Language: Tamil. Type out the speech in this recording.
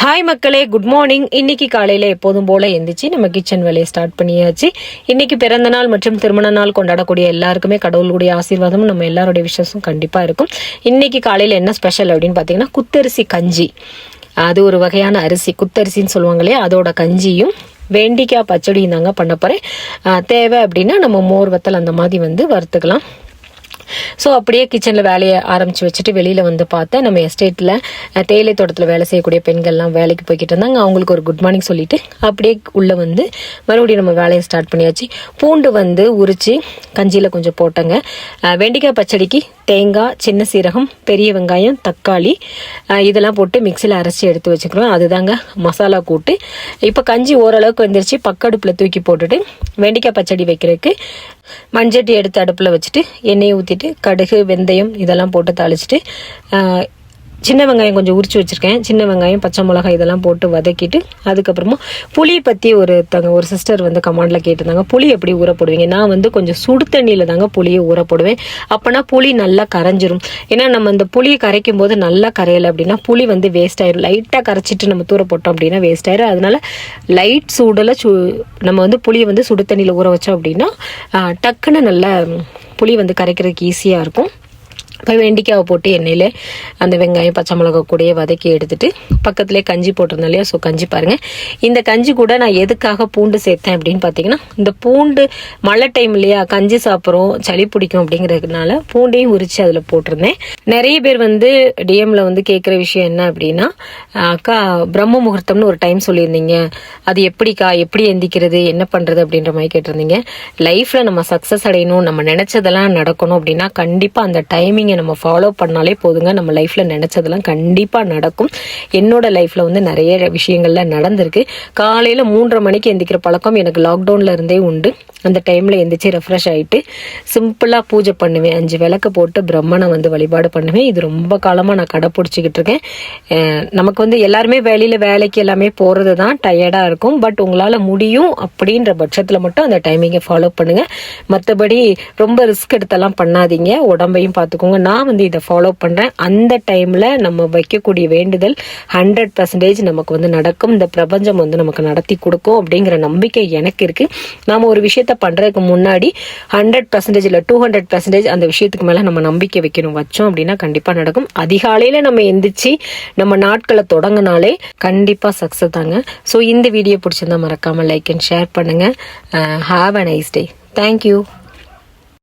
ஹாய் மக்களே. குட் மார்னிங் இன்னைக்கு காலையில எப்போதும் போல எந்திரிச்சு நம்ம கிச்சன் வேலையை ஸ்டார்ட் பண்ணியாச்சு. இன்னைக்கு பிறந்த நாள் மற்றும் திருமண நாள் கொண்டாடக்கூடிய எல்லாருக்குமே கடவுளுடைய ஆசீர்வாதமும் நம்ம எல்லாருடைய விஷயமும் கண்டிப்பா இருக்கும். இன்னைக்கு காலையில என்ன ஸ்பெஷல் அப்படின்னு பாத்தீங்கன்னா குத்தரிசி கஞ்சி. அது ஒரு வகையான அரிசி. குத்தரிசின்னு சொல்லுவாங்க இல்லையா? அதோட கஞ்சியும் வெண்டிக்காய் பச்சடியும் தாங்க பண்ண போறேன். தேவை அப்படின்னா நம்ம மோர் வத்தல் அந்த மாதிரி வந்து வறுத்துக்கலாம். ஸோ அப்படியே கிச்சனில் வேலையை ஆரம்பித்து வச்சுட்டு வெளியில் வந்து பார்த்தேன். நம்ம எஸ்டேட்டில் தேயிலை தோட்டத்தில் வேலை செய்யக்கூடிய பெண்கள்லாம் வேலைக்கு போய்கிட்டு இருந்தாங்க. அவங்களுக்கு ஒரு குட் மார்னிங் சொல்லிட்டு அப்படியே உள்ளே வந்து மறுபடியும் நம்ம வேலையை ஸ்டார்ட் பண்ணியாச்சு. பூண்டு வந்து உரித்து கஞ்சியில் கொஞ்சம் போட்டேங்க. வெண்டிக்காய் வெண்டைக்காய் பச்சடிக்கு தேங்காய் சின்ன சீரகம் பெரிய வெங்காயம் தக்காளி இதெல்லாம் போட்டு மிக்சியில் அரைச்சி எடுத்து வச்சுக்கிறோம். அதுதாங்க மசாலா கூட்டு. இப்போ கஞ்சி ஓரளவுக்கு வந்துருச்சு. பக்கடுப்பில் தூக்கி போட்டுட்டு வெண்டைக்காய் பச்சடி வைக்கிறதுக்கு மஞ்சட்டி எடுத்து அடுப்பில் வச்சுட்டு எண்ணெயை ஊற்றிட்டு கடுகு வெந்தயம் இதெல்லாம் போட்டு தாளிச்சிட்டு சின்ன வெங்காயம் கொஞ்சம் உரிச்சு வச்சுருக்கேன். சின்ன வெங்காயம் பச்சை மிளகாய் இதெல்லாம் போட்டு வதக்கிட்டு அதுக்கப்புறமா புளி பற்றி ஒரு தங்க ஒரு சிஸ்டர் வந்து கமாண்டில் கேட்டிருந்தாங்க. புளி எப்படி ஊற போடுவீங்க? நான் வந்து கொஞ்சம் சுடு தண்ணியில் தாங்க புளியை ஊற போடுவேன். அப்போனா புளி நல்லா கரைஞ்சிரும். ஏன்னா நம்ம இந்த புளியை கரைக்கும் போது நல்லா கரையலை அப்படின்னா புளி வந்து வேஸ்ட் ஆயிரும். லைட்டாக கரைச்சிட்டு நம்ம தூர போட்டோம் அப்படின்னா வேஸ்ட் ஆயிரும். அதனால லைட் சூடில் சு நம்ம வந்து புளியை வந்து சுடு தண்ணியில் ஊற வச்சோம் அப்படின்னா டக்குன்னு நல்லா புளி வந்து கரைக்கிறதுக்கு ஈஸியாக இருக்கும். இப்போ வெண்டிக்காவை போட்டு எண்ணெயில் அந்த வெங்காயம் பச்சை மிளகா கூடயே வதக்கி எடுத்துட்டு பக்கத்துலேயே கஞ்சி போட்டிருந்தோம் இல்லையா? ஸோ கஞ்சி பாருங்கள் இந்த கஞ்சி கூட நான் எதுக்காக பூண்டு சேர்த்தேன் அப்படின்னு பார்த்தீங்கன்னா இந்த பூண்டு மழை டைம் இல்லையா? கஞ்சி சாப்பிட்றோம் சளி பிடிக்கும் அப்படிங்கிறதுனால பூண்டையும் உரித்து அதில் போட்டிருந்தேன். நிறைய பேர் வந்து டிஎம்ல வந்து கேட்குற விஷயம் என்ன அப்படின்னா அக்கா பிரம்ம முகூர்த்தம்னு ஒரு டைம் சொல்லியிருந்தீங்க. அது எப்படிக்கா? எப்படி எந்திக்கிறது? என்ன பண்ணுறது அப்படின்ற மாதிரி கேட்டிருந்தீங்க. லைஃப்பில் நம்ம சக்ஸஸ் அடையணும் நம்ம நினச்சதெல்லாம் நடக்கணும் அப்படின்னா கண்டிப்பாக அந்த டைமிங் நீங்கள் நம்ம ஃபாலோ பண்ணாலே போதுங்க. நம்ம லைஃப்பில் நினச்சதெல்லாம் கண்டிப்பாக நடக்கும். என்னோட லைஃப்பில் வந்து நிறைய விஷயங்கள்லாம் நடந்திருக்கு. காலையில் மூன்றரை மணிக்கு எந்திக்கிற பழக்கம் எனக்கு லாக்டவுனில் இருந்தே உண்டு. அந்த டைமில் எந்திரிச்சு ரெஃப்ரெஷ் ஆகிட்டு சிம்பிளாக பூஜை பண்ணுவேன். அஞ்சு விளக்கு போட்டு பிரம்மனை வந்து வழிபாடு பண்ணுவேன். இது ரொம்ப காலமாக நான் கடைப்பிடிச்சிக்கிட்டு இருக்கேன். நமக்கு வந்து எல்லாருமே வெளியில் வேலைக்கு எல்லாமே போகிறது தான் டயர்டாக இருக்கும். பட் உங்களால் முடியும் அப்படின்ற பட்சத்தில் மட்டும் அந்த டைமிங்கை ஃபாலோ பண்ணுங்கள் மற்றபடி ரொம்ப ரிஸ்க் எடுத்தெல்லாம் பண்ணாதீங்க. உடம்பையும் பார்த்துக்கோங்க. நான் வந்து இதை ஃபாலோ பண்ணுறேன் அந்த டைமில் நம்ம வைக்கக்கூடிய வேண்டுதல் ஹண்ட்ரட் பர்சன்டேஜ் நமக்கு வந்து நடக்கும். இந்த பிரபஞ்சம் வந்து நமக்கு நடத்தி கொடுக்கும் அப்படிங்கிற நம்பிக்கை எனக்கு இருக்குது நாம் ஒரு விஷயத்த பண்ணுறதுக்கு முன்னாடி ஹண்ட்ரட் பர்சன்டேஜ் இல்லை டூ ஹண்ட்ரட் பர்சன்டேஜ் அந்த விஷயத்துக்கு மேலே நம்ம நம்பிக்கை வைக்கணும். வச்சோம் அப்படின்னா கண்டிப்பாக நடக்கும். அதிகாலையில் நம்ம எந்திரிச்சு நம்ம நாட்களை தொடங்கினாலே கண்டிப்பாக சக்ஸஸ் தாங்க. ஸோ இந்த வீடியோ பிடிச்சிருந்தா மறக்காமல் லைக் அண்ட் ஷேர் பண்ணுங்கள் have a nice day thank you